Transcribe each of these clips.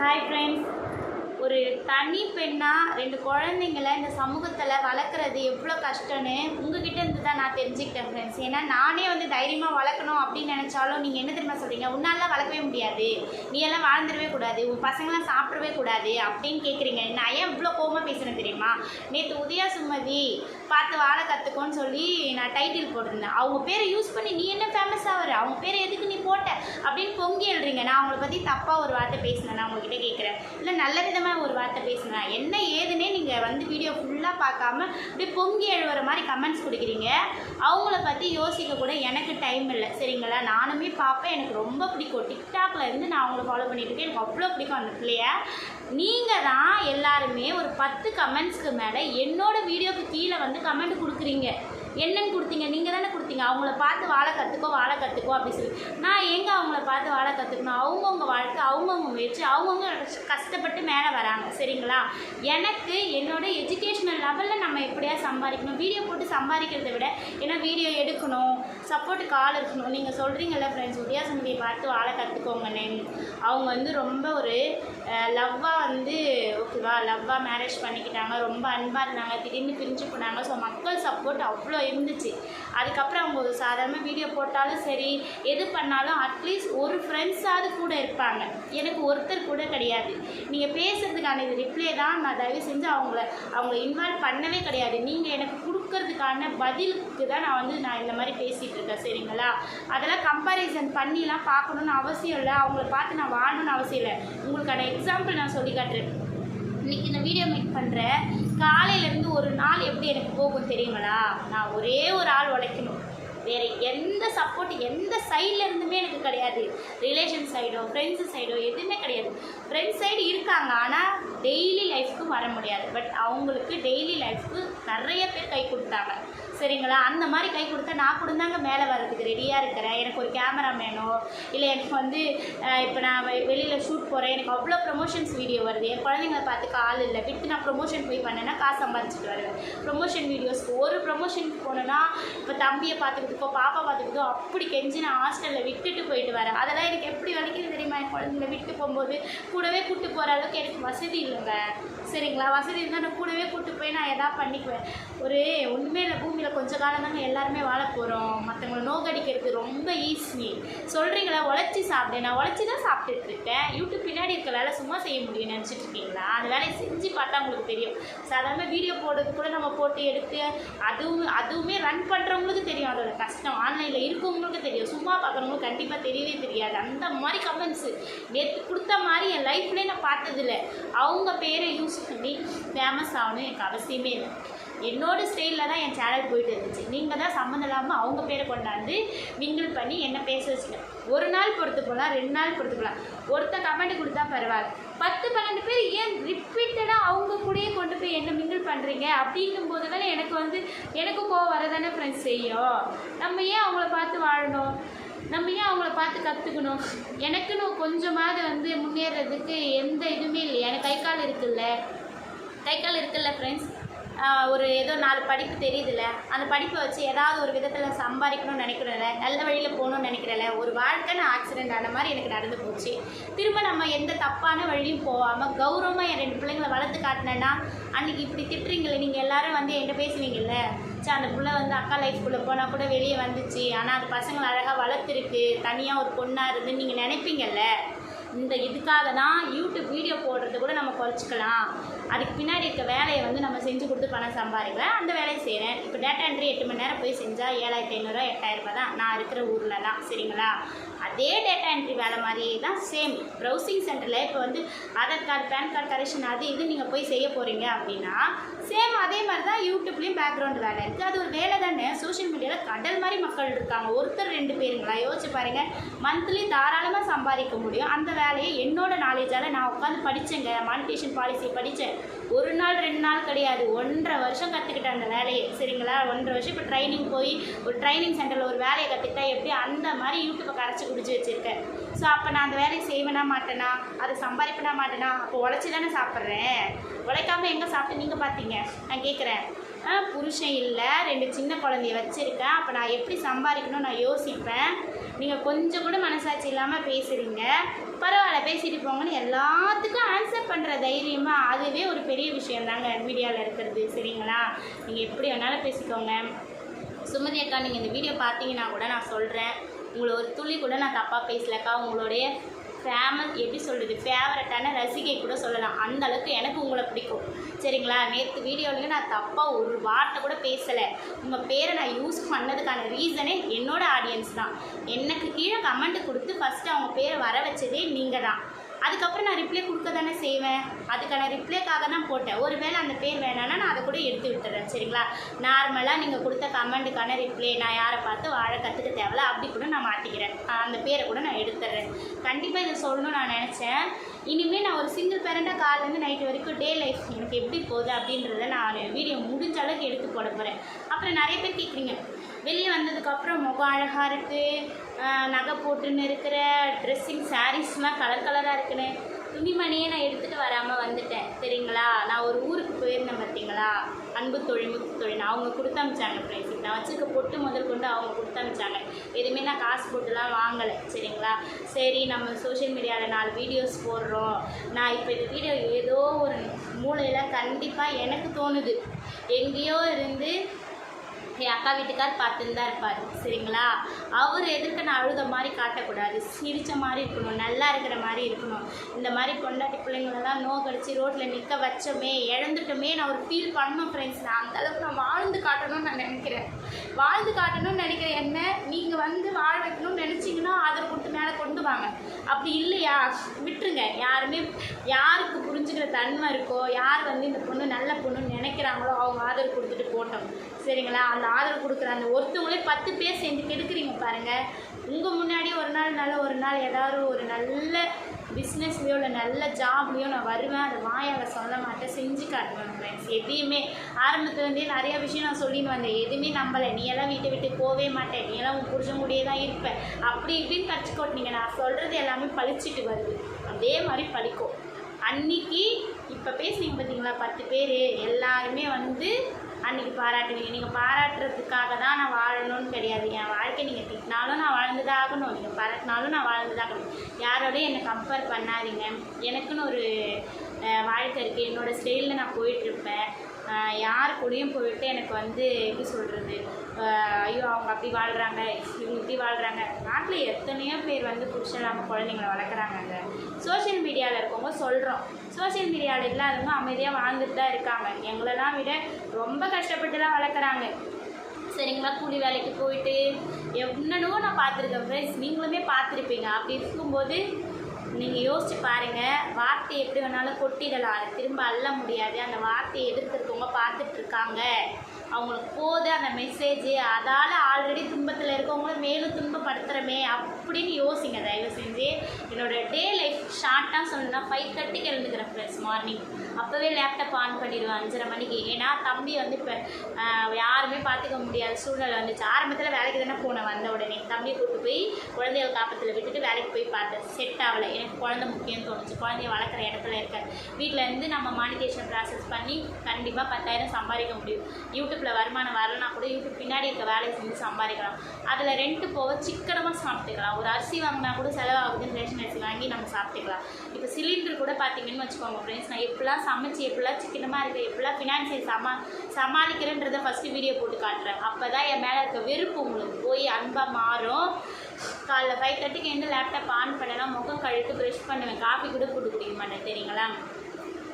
Hi friends ஒரு தனி பெண்ணாக ரெண்டு குழந்தைங்கள இந்த சமூகத்தில் வளர்க்குறது எவ்வளோ கஷ்டம்னு உங்ககிட்ட இருந்து தான் நான் தெரிஞ்சுக்கிட்டேன் ஃப்ரெண்ட்ஸ் ஏன்னா நானே வந்து தைரியமாக வளர்க்கணும் அப்படின்னு நினச்சாலும் நீங்கள் என்ன தெரியுமா சொல்கிறீங்க உன்னாலாம் வளர்க்கவே முடியாது. நீ எல்லாம் வாழ்ந்துடவே கூடாது. உன் பசங்களாம் சாப்பிடவே கூடாது அப்படின்னு கேட்குறீங்க நான் ஏன் இவ்வளோ கோவமாக பேசுகிறேன் தெரியுமா? நேற்று உதயா சுமதி பார்த்து வாழ கற்றுக்கோன்னு சொல்லி நான் டைட்டில் போட்டிருந்தேன். அவங்க பேரை யூஸ் பண்ணி நீ என்ன ஃபேமஸ் ஆகிற அவங்க பேரை எதுக்கு நீ போட்ட? அப்படின்னு பொங்கி எழுறீங்க நான் அவங்கள பற்றி தப்பாக ஒரு வார்த்தை பேசினேன். நான் உங்ககிட்ட கேட்குறேன் இல்லை நல்ல விதமாக ஒரு வார்த்தை பேசினேன் என்ன ஏதுன்னே நீங்கள் வந்து வீடியோ ஃபுல்லாக பார்க்காம அப்படியே பொங்கி எழுவுற மாதிரி கமெண்ட்ஸ் கொடுக்குறீங்க. அவங்கள பற்றி யோசிக்க கூட எனக்கு டைம் இல்லை. சரிங்களா? நானுமே பார்ப்பேன். எனக்கு ரொம்ப பிடிக்கும். டிக்டாக்ல இருந்து நான் அவங்கள ஃபாலோ பண்ணிட்டு இருக்கேன். எனக்கு அவ்வளோ பிடிக்கும் அந்த பிள்ளைய. நீங்கள் தான் எல்லாருமே ஒரு பத்து கமெண்ட்ஸ்க்கு மேலே என்னோட வீடியோக்கு கீழே வந்து கமெண்ட் கொடுக்குறீங்க. என்னன்னு கொடுத்தீங்க நீங்கள் தானே கொடுத்தீங்க. அவங்கள பார்த்து பார்த்து வாழ கற்றுக்கோ வாழ கற்றுக்கோ அப்படின்னு சொல்லி. நான் எங்கே அவங்கள பார்த்து வாழ கற்றுக்கணும் அவங்கவுங்க வாழ்க்கை அவங்கவுங்க முயற்சி அவங்கவுங்க கஷ்டப்பட்டு மேலே வராங்க. சரிங்களா? எனக்கு என்னோட எஜுகேஷனல் லெவலில் நம்ம எப்படியா சம்பாதிக்கணும்? வீடியோ போட்டு சம்பாதிக்கிறத விட ஏன்னா வீடியோ எடுக்கணும் சப்போர்ட்டுக்கு ஆள் இருக்கணும். நீங்கள் சொல்கிறீங்கல்ல ஃப்ரெண்ட்ஸ் உதயா பார்த்து வாழ கற்றுக்கோங்கன்னு அவங்க வந்து ரொம்ப ஒரு லவ்வாக வந்து ஓகேவா லவ்வாக மேரேஜ் பண்ணிக்கிட்டாங்க. ரொம்ப அன்பாக இருந்தாங்க. திடீர்னு பிரிஞ்சு போனாங்க. ஸோ மக்கள் சப்போர்ட் அவ்வளோ இருந்துச்சு. அதுக்கப்புறம் அவங்க ஒரு சாதாரண வீடியோ போட்டாலும் சரி எது பண்ணாலும் அட்லீஸ்ட் ஒரு ஃப்ரெண்ட்ஸாவது கூட இருப்பாங்க. எனக்கு ஒருத்தர் கூட கிடையாது. நீங்கள் பேசுகிறதுக்கான இது ரிப்ளை தான். நான் தயவு செஞ்சு அவங்கள அவங்க இன்வால்வ் பண்ணவே கிடையாது. நீங்கள் எனக்கு கொடுக்கறதுக்கான பதிலுக்கு தான் நான் வந்து நான் இந்த மாதிரி பேசிகிட்டு இருக்கேன் சரிங்களா? அதெல்லாம் கம்பாரிசன் பண்ணிலாம் பார்க்கணுன்னு அவசியம் இல்லை. அவங்கள பார்த்து நான் வாழணும்னு அவசியம் இல்லை. உங்களுக்கான எக்ஸாம்பிள் நான் சொல்லி காட்டுறேன். இன்னைக்கு இந்த வீடியோ மேக் பண்ணுறேன் காலையிலேருந்து ஒரு நாள் எப்படி எனக்கு போகும் தெரியுங்களா? நான் ஒரே ஒரு ஆள் உழைக்கணும். வேறு எந்த சப்போர்ட் எந்த சைடில் இருந்துமே எனக்கு கிடையாது. ரிலேஷன் சைடோ ஃப்ரெண்ட்ஸ் சைடோ எதுவுமே கிடையாது. ஃப்ரெண்ட்ஸ் சைடு இருக்காங்க ஆனால் டெய்லி லைஃப்க்கு வர முடியாது. பட் அவங்களுக்கு டெய்லி லைஃப்க்கு நிறைய பேர் கை கொடுத்தாங்க. சரிங்களா? அந்த மாதிரி கை கொடுத்தா நான் கூட தாங்க மேலே வர்றதுக்கு ரெடியாக இருக்கிறேன். எனக்கு ஒரு கேமரா வேணும். இல்லை எனக்கு வந்து இப்போ நான் வெளியில் ஷூட் போகிறேன் எனக்கு அவ்வளோ ப்ரொமோஷன்ஸ் வீடியோ வருது. என் குழந்தைங்களை பார்த்துக்க ஆள் இல்லை. விட்டு நான் ப்ரொமோஷன் போய் பண்ணேன்னா காசு சம்பாதிச்சிட்டு வருவேன். ப்ரொமோஷன் வீடியோஸ்க்கு ஒரு ப்ரொமோஷனுக்கு போனேன்னா இப்போ தம்பியை பார்த்துக்கிட்டுக்கோ பாப்பா பார்த்துக்கிட்டோ அப்படி கெஞ்சி நான் ஹாஸ்டலில் விட்டுட்டு போயிட்டு வரேன். அதெல்லாம் எனக்கு எப்படி வலிக்கிறது தெரியுமா? என் குழந்தைங்களை விட்டு போகும்போது கூடவே கூட்டு போகிற அளவுக்கு எனக்கு வசதி இல்லைங்க. சரிங்களா? வசதி இருந்தால் நான் கூடவே கூப்பிட்டு போய் நான் எதா பண்ணிக்குவேன். ஒரு ஒன்றுமே இல்லை பூமியில் கொஞ்ச காலம் தாங்க எல்லாருமே வாழ போகிறோம் மற்றவங்களை நோக்கடிக்கிறது ரொம்ப ஈஸி சொல்கிறீங்களா உழைச்சி சாப்பிடு. நான் உழைச்சி தான் சாப்பிட்டுட்டு இருக்கேன். யூடியூப் பின்னாடி இருக்க வேலை சும்மா செய்ய முடியும்னு நினச்சிட்டு இருக்கீங்களா? அந்த வேலையை செஞ்சு பார்த்தா உங்களுக்கு தெரியும். சாதாரண வீடியோ போடுறது கூட நம்ம போட்டு எடுத்து அதுவும் அதுவுமே ரன் பண்ணுறவங்களுக்கு தெரியும். அதோட கஷ்டம் ஆன்லைனில் இருக்கவங்களுக்கு தெரியும். சும்மா பார்க்குறவங்களுக்கு கண்டிப்பாக தெரியவே தெரியாது. அந்த மாதிரி கமெண்ட்ஸு நேற்று கொடுத்த மாதிரி என் லைஃப்லேயே நான் பார்த்ததில்ல. அவங்க பேரை யூஸ் பண்ணி ஃபேமஸ் ஆகணும் எனக்கு அவசியமே இல்லை. என்னோட ஸ்டைலில் தான் என் சேனல் போயிட்டு இருந்துச்சு. நீங்கள் தான் சம்மந்தம் இல்லாமல் அவங்க பேரை கொண்டாந்து மிங்கிள் பண்ணி என்ன பேச வச்சுக்கணும் ஒரு நாள் பொறுத்து போகலாம் ரெண்டு நாள் பொறுத்து போகலாம் ஒருத்தன் கமெண்ட் கொடுத்தா பரவாயில்ல. பத்து பன்னெண்டு பேர் ஏன் ரிப்பீட்டடாக அவங்க கூடயே கொண்டு போய் என்ன மிங்கிள் பண்ணுறீங்க அப்படிங்கும் போது தானே எனக்கு வந்து எனக்கும் கோவம் வரதானே ஃப்ரெண்ட்ஸ் செய்யும். நம்ம ஏன் அவங்கள பார்த்து வாழணும்? நம்ம ஏன் அவங்கள பார்த்து கற்றுக்கணும் எனக்குன்னு கொஞ்சமாவது வந்து முன்னேறதுக்கு எந்த இதுவுமே இல்லை எனக்கு கை கால் இருக்குல்ல? கை கால் இருக்குல்ல ஃப்ரெண்ட்ஸ் ஒரு ஏதோ நாலு படிப்பு தெரியுதுல்ல அந்த படிப்பை வச்சு ஏதாவது ஒரு விதத்தில் சம்பாதிக்கணும்னு நினைக்கிறேன்ல நல்ல வழியில் போகணும்னு நினைக்கிறேன்ல ஒரு வாழ்க்கை நான் ஆக்சிடென்ட் ஆன மாதிரி எனக்கு நடந்து போச்சு. திரும்ப நம்ம எந்த தப்பான வழியும் போகாமல் கௌரவமாக என் ரெண்டு பிள்ளைங்களை வளர்த்து காட்டினேன்னா அன்றைக்கி இப்படி திட்டுறீங்களே நீங்கள் எல்லோரும் வந்து என்கிட்ட பேசுவீங்கல்ல? சே அந்த பிள்ளை வந்து அக்கா லைஃப்குள்ளே போனால் கூட வெளியே வந்துச்சு. ஆனால் அது பசங்களை அழகாக வளர்த்துருக்கு. தனியாக ஒரு பொண்ணாக இருந்து நீங்கள் நினைப்பீங்கல்ல? இந்த இதுக்காக தான் யூடியூப் வீடியோ போடுறது கூட நம்ம குறைச்சிக்கலாம். அதுக்கு பின்னாடி இருக்க வேலையை வந்து நம்ம செஞ்சு கொடுத்து பணம் சம்பாதிக்கிறேன் அந்த வேலையை செய்கிறேன் இப்போ டேட்டா என்ட்ரி எட்டு மணி நேரம் போய் செஞ்சால் ஏழாயிரத்தி ஐநூறுரூவா எட்டாயிரம் தான் நான் இருக்கிற ஊரில் தான் சரிங்களா? அதே டேட்டா என்ட்ரி வேலை மாதிரியே தான் சேம் ப்ரௌசிங் சென்டரில் இப்போ வந்து Aadhaar card PAN card correction அது இது நீங்கள் போய் செய்ய போகிறீங்க அப்படின்னா சேம் அதே மாதிரி தான் யூடியூப்லேயும் பேக்ரவுண்ட் வேலை இருக்குது அது ஒரு வேலை தானே. சோஷியல் மீடியாவில் கடல் மாதிரி மக்கள் இருக்காங்க. ஒருத்தர் ரெண்டு பேருங்களா? யோசிச்சு பாருங்கள் மந்த்லி தாராளமாக சம்பாதிக்க முடியும். அந்த வேலை வேலையை என்னோட நாலேஜால் நான் உட்காந்து படித்தேங்க மானிட்டேஷன் பாலிசி படித்தேன் ஒரு நாள் ரெண்டு நாள் கிடையாது. ஒன்றரை வருஷம் கற்றுக்கிட்டேன் அந்த வேலையை. சரிங்களா? ஒன்றரை வருஷம் இப்போ ட்ரைனிங் போய் ஒரு ட்ரைனிங் சென்டரில் ஒரு வேலையை கற்றுக்கிட்டா எப்படி அந்த மாதிரி யூடியூப்பை கரைச்சி குடிச்சு வச்சுருக்கேன். ஸோ அப்போ நான் அந்த வேலையை செய்வேனா மாட்டேனா? அதை சம்பாதிப்பேனா மாட்டேனா? அப்போ உழைச்சி தானே சாப்பிட்றேன். உழைக்காம எங்கே சாப்பிட்டு நீங்கள் பார்த்தீங்க நான் கேட்குறேன் புருஷன் இல்லை. ரெண்டு சின்ன குழந்தைய வச்சுருக்கேன். அப்போ நான் எப்படி சம்பாதிக்கணும் நான் யோசிப்பேன். நீங்கள் கொஞ்சம் கூட மனசாட்சி இல்லாமல் பேசுகிறீங்க பரவாயில்ல பேசிட்டு போங்கன்னு எல்லாத்துக்கும் ஆன்சர் பண்ணுற தைரியமாக அதுவே ஒரு பெரிய விஷயம் தாங்க மீடியாவில் இருக்கிறது. சரிங்களா? நீங்கள் எப்படி வேணாலும் பேசிக்கோங்க. சுமதி அக்கா நீங்கள் இந்த வீடியோ பார்த்தீங்கன்னா கூட நான் சொல்கிறேன் உங்களை ஒரு துளி கூட நான் தப்பாக பேசலக்கா. உங்களுடைய ஃபேமஸ் எப்படி சொல்கிறது ஃபேவரட்டான ரசிகை கூட சொல்லலாம். அந்த அளவுக்கு எனக்கு உங்களை பிடிக்கும். சரிங்களா? நேற்று வீடியோவில் நான் தப்பாக ஒரு வார்த்தை கூட பேசலை. உங்கள் பேரை நான் யூஸ் பண்ணதுக்கான ரீசனே என்னோடய ஆடியன்ஸ் தான். எனக்கு கீழே கமெண்ட் கொடுத்து ஃபஸ்ட்டு அவங்க பேரை வர வச்சதே நீங்கள் தான் அதுக்கப்புறம் நான் ரிப்ளை கொடுக்க தானே செய்வேன்? அதுக்கான ரிப்ளைக்காக தான் போட்டேன். ஒருவேளை அந்த பேர் வேணான்னா நான் அதை கூட எடுத்து விட்டுறேன் சரிங்களா? நார்மலாக நீங்கள் கொடுத்த கமெண்ட்டுக்கான ரிப்ளை நான் யாரை பார்த்து வாழ கற்றுக்க தேவையில்ல அப்படி கூட நான் மாற்றிக்கிறேன் அந்த பேரை கூட நான் எடுத்துடுறேன் கண்டிப்பாக இதை சொல்லணும்னு நான் நினச்சேன். இனிமேல் நான் ஒரு சிங்கிள் பேரண்டாக காலேருந்து நைட் வரைக்கும் டே லைஃப் எனக்கு எப்படி போகுது அப்படின்றத நான் வீடியோ முடிஞ்ச அளவுக்கு எடுத்து போட போகிறேன் அப்புறம் நிறைய பேர் கேட்குறீங்க வெளியே வந்ததுக்கப்புறம் முகம் அழகாக இருக்குது நகை போட்டுன்னு இருக்கிற ட்ரெஸ்ஸிங் சாரீஸ்லாம் கலர் கலராக இருக்குன்னு. துணிமணியே நான் எடுத்துகிட்டு வராமல் வந்துட்டேன். சரிங்களா? நான் ஒரு ஊருக்கு போயிருந்தேன் பார்த்தீங்களா அன்பு தொழில் முத்து தொழில் அவங்க கொடுத்தமிச்சாங்க ப்ரைஸுக்கு நான் வச்சுருக்க பொட்டு முதல் கொண்டு அவங்க கொடுத்தமிச்சாங்க எதுவுமே நான் காசு போட்டுலாம் வாங்கலை. சரிங்களா? சரி நம்ம சோஷியல் மீடியாவில் நாலு வீடியோஸ் போடுறோம். நான் இப்போ இந்த வீடியோ ஏதோ ஒரு மூலையில் கண்டிப்பாக எனக்கு தோணுது. எங்கேயோ இருந்து என் அக்கா வீட்டுக்கார் பார்த்துன்னு தான் இருப்பார் சரிங்களா? அவர் எதிர்க்க நான் அழுத மாதிரி காட்டக்கூடாது. சிரித்த மாதிரி இருக்கணும் நல்லா இருக்கிற மாதிரி இருக்கணும். இந்த மாதிரி கொண்டாட்டி பிள்ளைங்களெல்லாம் நோ கடிச்சு ரோட்டில் நிற்க வச்சோமே இழந்துட்டோமே நான் ஒரு ஃபீல் பண்ணணும் ஃப்ரெண்ட்ஸ் நான் அந்த அளவுக்கு நான் வாழ்ந்து காட்டணும்னு நான் நினைக்கிறேன். வாழ்ந்து காட்டணும்னு நினைக்கிற என்ன? நீங்கள் வந்து வாழ வைக்கணும்னு நினச்சிங்கன்னா அதை கொடுத்து மேலே கொண்டு வாங்க. அப்படி இல்லையா? விட்டுருங்க. யாருமே யாருக்கு புரிஞ்சுக்கிற தன்மை இருக்கோ யார் வந்து இந்த பொண்ணு நல்ல பொண்ணுன்னு நினைக்கிறாங்களோ அவங்க ஆதரவு கொடுத்துட்டு போட்டோம். சரிங்களா? அந்த ஆதரவு கொடுக்குற அந்த ஒருத்தவங்களே பத்து பேர் சேர்ந்து கெடுக்குறீங்க பாருங்கள் உங்கள் முன்னாடி ஒரு நாள் நல்ல ஒரு நாள் ஏதாவது ஒரு நல்ல பிஸ்னஸ்லேயோ இல்லை நல்ல ஜாப்லேயோ நான் வருவேன். அதை வாயால் சொல்ல மாட்டேன். செஞ்சு காட்டுவேன் ஃப்ரெண்ட்ஸ் எதையுமே ஆரம்பத்துலேருந்தே நிறைய விஷயம் நான் சொல்லின்னு வந்தேன். எதுவுமே நம்பலை. நீ எல்லாம் வீட்டை விட்டு போகவே மாட்டேன். நீ எல்லாம் உன் புருஷன் கூடயே தான் இருப்பேன் அப்படி இப்படின்னு கட்சி கொட்டினீங்க. நான் சொல்கிறது எல்லாமே பழிச்சிட்டு வருது. அதே மாதிரி பழிக்கும். அன்னைக்கு இப்போ பேசுனீங்க பார்த்தீங்களா பத்து பேர். எல்லாருமே வந்து அன்னைக்கு பாராட்டுவீங்க. நீங்கள் பாராட்டுறதுக்காக தான் நான் வாழணும்னு கிடையாது. என் வாழ்க்கை நீங்கள் திட்டினாலும் நான் வாழ்ந்துதான் ஆகணும் நீங்கள் பாராட்டினாலும் நான் வாழ்ந்துதான் ஆகணும் யாரோடய என்னை கம்பேர் பண்ணாதீங்க. எனக்குன்னு ஒரு வாழ்க்கை இருக்குது என்னோடய ஸ்டைலில் நான் போயிட்டுருப்பேன் யார் கூடயும் போயிட்டு எனக்கு வந்து எப்படி சொல்கிறது ஐயோ அவங்க அப்படி வாழ்கிறாங்க இவங்க இப்படி வாழ்கிறாங்க நாட்டில் எத்தனையோ பேர் வந்து புருஷன் இல்லாமல் குழந்தைங்கள வளர்க்குறாங்கங்க. சோஷியல் மீடியாவில் இருக்கவங்க சொல்கிறோம் சோஷியல் மீடியாவில் இல்லாதவங்க அமைதியாக வாழ்ந்துட்டு தான் இருக்காங்க. எங்களெல்லாம் விட ரொம்ப கஷ்டப்பட்டுலாம் வளர்க்குறாங்க. சரிங்களா? கூலி வேலைக்கு போயிட்டு என்னென்னவோ நான் பார்த்துருக்கேன் ஃப்ரெண்ட்ஸ் நீங்களுமே பார்த்துருப்பீங்க. அப்படி இருக்கும்போது நீங்கள் யோசிச்சு பாருங்கள் வார்த்தை எப்படி வேணாலும் கொட்டிடலாம். அதை திரும்ப அள்ள முடியாது. அந்த வார்த்தையை எதிர்த்துருக்கவங்க பார்த்துட்ருக்காங்க அவங்களுக்கு போது அந்த மெசேஜ் அதால் ஆல்ரெடி துன்பத்தில் இருக்கவங்கள மேலும் துன்பப்படுத்துகிறமே அப்படின்னு யோசிங்க. தயவு செஞ்சு என்னோட டே லைஃப் ஷார்ட்டாக சொல்லணும்னா ஃபைவ் தேர்ட்டிக்கு எழுந்துக்கிறேன் ஃப்ரெண்ட்ஸ் மார்னிங் அப்போவே லேப்டாப் ஆன் பண்ணிடுவேன் அஞ்சரை மணிக்கு. ஏன்னா தம்பி வந்து இப்போ யாருமே பார்த்துக்க முடியாத சூழ்நிலை வந்துச்சு. ஆரம்பத்தில் வேலைக்கு தானே போனேன் வந்த உடனே. தம்பியை கூப்பிட்டு போய் குழந்தைகள் காப்பத்தில் விட்டுட்டு வேலைக்கு போய் பார்த்தேன். செட் ஆகலை. எனக்கு குழந்தை முக்கியம் தோணுச்சு. குழந்தைய வளர்க்குற இடத்துல இருக்கேன். வீட்டில் இருந்து நம்ம மானிட்டேஷன் ப்ராசஸ் பண்ணி கண்டிப்பாக பத்தாயிரம் சம்பாதிக்க முடியும். யூடியூப் யூடியூப்பில் வருமானம் வரலனா கூட யூடியூப் பின்னாடி இருக்க வேலையை செஞ்சு சம்பாதிக்கலாம். அதில் ரெண்ட்டு போக சிக்கனமாக சாப்பிட்டுக்கலாம். ஒரு அரிசி வாங்கினா கூட செலவாகுதுன்னு ரேஷன் அரிசி வாங்கி நம்ம சாப்பிட்டுக்கலாம். இப்போ சிலிண்டர் கூட பார்த்தீங்கன்னு வச்சுக்கோங்க ஃப்ரெண்ட்ஸ் நான் எப்படிலாம் சமைச்சு எப்படிலாம் சிக்கனமாக இருக்க எப்படிலாம் ஃபினான்சியல் சமா சமாளிக்கிறேன்றதை ஃபஸ்ட்டு வீடியோ போட்டு காட்டுறேன். அப்போ தான் என் மேலே இருக்க வெறுப்பு உங்களுக்கு போய் அன்பாக மாறும். காலைல ஃபைவ் தேர்ட்டிக்கு எந்த லேப்டாப் ஆன் பண்ணலாம் முகம் கழுத்து ப்ரெஷ் பண்ணுவேன். காஃபி கூட போட்டு குடிக்க மாட்டேன். தெரியுங்களா?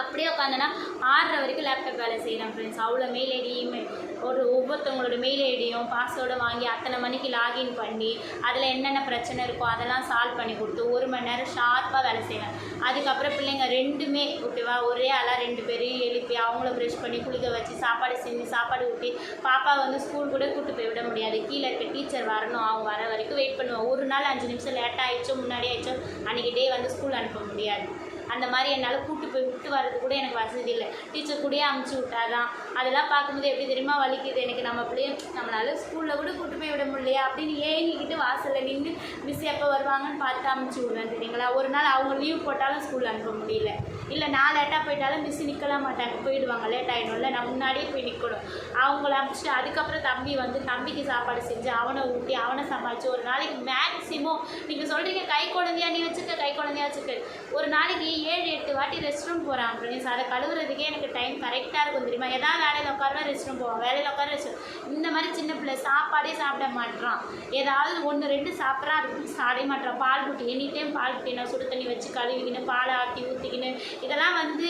அப்படியே உட்காந்தோன்னா ஆடுற வரைக்கும் லேப்டாப் வேலை செய்கிறேன் ஃப்ரெண்ட்ஸ் அவ்வளோ மெயில் ஐடி இமெயில் ஒரு ஒவ்வொருத்தவங்களோட மெயில் ஐடியும் பாஸ்வேர்டை வாங்கி அத்தனை மணிக்கு லாகின் பண்ணி அதில் என்னென்ன பிரச்சனை இருக்கோ அதெல்லாம் சால்வ் பண்ணி கொடுத்து ஒரு மணி நேரம் ஷார்ப்பாக வேலை செய்வேன். அதுக்கப்புறம் பிள்ளைங்க ரெண்டுமே ஓகேவா? ஒரே ஆளாக ரெண்டு பேரையும் எழுப்பி அவங்கள ப்ரெஷ் பண்ணி குளிக்க வச்சு சாப்பாடு செஞ்சு சாப்பாடு ஊட்டி பாப்பா வந்து ஸ்கூல் கூட கூட்டு போய் விட முடியாது. கீழே இருக்க டீச்சர் வரணும் அவங்க வர வரைக்கும் வெயிட் பண்ணுவேன் ஒரு நாள் அஞ்சு நிமிஷம் லேட்டாக ஆயிடுச்சோ முன்னாடி ஆயிடுச்சோ அன்றைக்கி டே வந்து ஸ்கூல் அனுப்ப முடியாது. அந்த மாதிரி என்னால் கூட்டு போய் விட்டு வர்றது கூட எனக்கு வசதி இல்லை. டீச்சர் கூடயே அமுச்சு விட்டாதான். அதெல்லாம் பார்க்கும்போது எப்படி தெரியுமா வலிக்குது? எனக்கு நம்ம பிள்ளைய நம்மளால் ஸ்கூலில் கூட கூட்டு போய் விட முடியலையா? அப்படின்னு ஏங்கிக்கிட்டு வாசலில் நின்று மிஸ் எப்போ வருவாங்கன்னு பார்த்து அமுச்சு விடுவேன் தெரியுங்களா? ஒரு நாள் அவங்க லீவ் போட்டாலும் ஸ்கூல் அனுப்ப முடியல. இல்லை நான் லேட்டாக போயிட்டாலும் மிஸ் நிற்கலாம் மாட்டாங்க. போயிடுவாங்க லேட் ஆகிடும்ல நான் முன்னாடியே போய் நிற்கணும் அவங்கள அனுப்பிச்சிட்டு அதுக்கப்புறம் தம்பி வந்து தம்பிக்கு சாப்பாடு செஞ்சு அவனை ஊட்டி அவனை சமாளித்து ஒரு நாளைக்கு மேக்ஸிமம் நீங்கள் சொல்கிறீங்க கை குழந்தையா நீ வச்சுக்க கை குழந்தையா வச்சுக்க ஒரு நாளைக்கு ஏழு எட்டு வாட்டி ரெஸ்ட் ரூம் போகிறான் ஃப்ரெண்ட்ஸ் அதை கழுவுறதுக்கே எனக்கு டைம் கரெக்டாக இருக்கும் தெரியுமா? ஏதாவது வேலையில் உட்காருவா ரெஸ்ட் ரூம் போவான். வேலையில் உட்கார ரெஸ்ட் இந்த மாதிரி சின்ன பிள்ளை சாப்பாடே சாப்பிட மாட்றான். ஏதாவது ஒன்று ரெண்டு சாப்பிட்றான் அதுக்கு சாப்பிட மாட்டான் பால் குட்டி எனி டைம் பால் குட்டி நான் சுடு தண்ணி வச்சு கழுவிக்கின்னு பாலை ஆட்டி ஊற்றிக்கின்னு இதெல்லாம் வந்து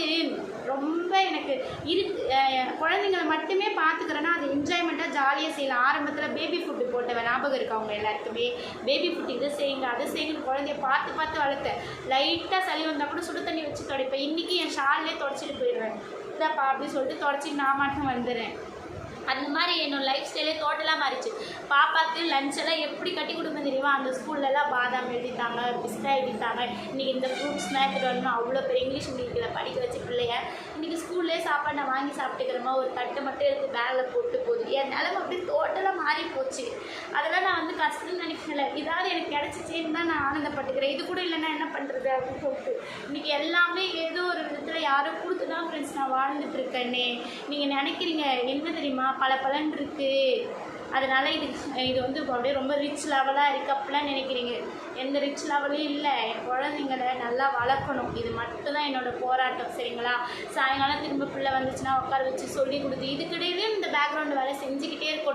ரொம்ப எனக்கு இரு குழந்தைங்களை மட்டுமே பார்த்துக்கிறேன்னா அது என்ஜாய்மெண்ட்டாக ஜாலியாக செய்யலாம். ஆரம்பத்தில் பேபி ஃபுட்டு போட்டவன் ஞாபகம் இருக்கு அவங்க எல்லாருக்குமே. பேபி ஃபுட்டு இதை செய்யுங்க அதை செய்யுங்க குழந்தைய பார்த்து பார்த்து வளர்த்தேன். லைட்டாக சளி வந்தால் கூட சுடு தண்ணி வச்சு துடைப்பேன். இன்றைக்கி என் ஷால்லே தொடச்சிட்டு போயிடுவேன். இதாப்பா அப்படின்னு சொல்லிட்டு தொடச்சிட்டு நான் மட்டும் வந்துடுறேன். அந்த மாதிரி என்னோட லைஃப் ஸ்டைலே டோட்டலாக மாறிச்சு. பாப்பாக்கு லஞ்செல்லாம் எப்படி கட்டி கொடுப்பேன் தெரியுமா? அந்த ஸ்கூல்லலாம் பாதாம் எழுதித்தாங்க பிஸ்தா எழுதித்தாங்க இன்றைக்கி இந்த ஃப்ரூட்ஸ் எடுத்துகிட்டு வரணும் அவ்வளோ பெரிய இங்கிலீஷ் மீடியத்தில் படிக்க வச்ச பிள்ளைய இன்றைக்கி ஸ்கூல்லே சாப்பாடு நான் வாங்கி சாப்பிட்டுக்கிறோமா ஒரு தட்டை மட்டும் எடுத்து பேக்கில் போட்டு போகுது என் நிலம அப்படியே டோட்டலாக மாறி போச்சு. அதெல்லாம் நான் வந்து கஷ்டம்னு நினைக்கல. இதாவது எனக்கு கிடச்சிச்சேன்னு தான் நான் ஆனந்தப்பட்டுக்கிறேன். இது கூட இல்லைன்னா என்ன பண்ணுறது அப்படின்னு சொல்லிட்டு. இன்றைக்கி எல்லாமே ஏதோ ஒரு விதத்தில் யாரோ கொடுத்து தான் ஃப்ரெண்ட்ஸ் நான் வாழ்ந்துட்டு இருக்கேன்னே நீங்கள் நினைக்கிறீங்க என்ன தெரியுமா? பல பலன் இருக்குது அதனால் இது இது வந்து அப்படியே ரொம்ப ரிச் லெவலாக இருக்குது அப்படிலாம் நினைக்கிறீங்க. எந்த ரிச் லெவலும் இல்லை. என் குழந்தைங்கள நல்லா வளர்க்கணும். இது மட்டும்தான் என்னோட போராட்டம் சரிங்களா? சாயங்காலம் திரும்ப பிள்ளை வந்துச்சுன்னா உட்கார வச்சு சொல்லி கொடுத்து இதுக்கிடையிலையும் இந்த பேக்ரவுண்ட் வேலை செஞ்சுக்கிட்டே இருக்கும்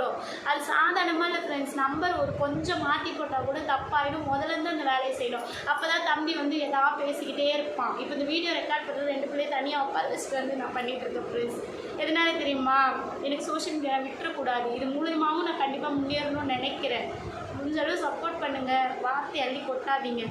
அது சாதாரணமாக இல்லை ஃப்ரெண்ட்ஸ் நம்பர் ஒரு கொஞ்சம் மாற்றி போட்டால் கூட தப்பாயிடும். முதல்ல இருந்து அந்த வேலையை செய்யணும். அப்போ தான் தம்பி வந்து எதாவது பேசிக்கிட்டே இருப்பான். இப்போ இந்த வீடியோ ரெக்கார்ட் பண்ணுறது ரெண்டு பிள்ளையும் தனியாக உட்கார வச்சுட்டு வந்து நான் பண்ணிகிட்டு இருக்கேன் ஃப்ரெண்ட்ஸ் எதனால தெரியுமா? எனக்கு சோஷியல் மீடியா விட்டுறக்கூடாது. இது மூலியமாகவும் நான் கண்டிப்பாக முன்னேறணும்னு நினைக்கிறேன். முடிஞ்சளவு சப்போர்ட் பண்ணுங்கள் வார்த்தை அள்ளி கொட்டாதீங்க.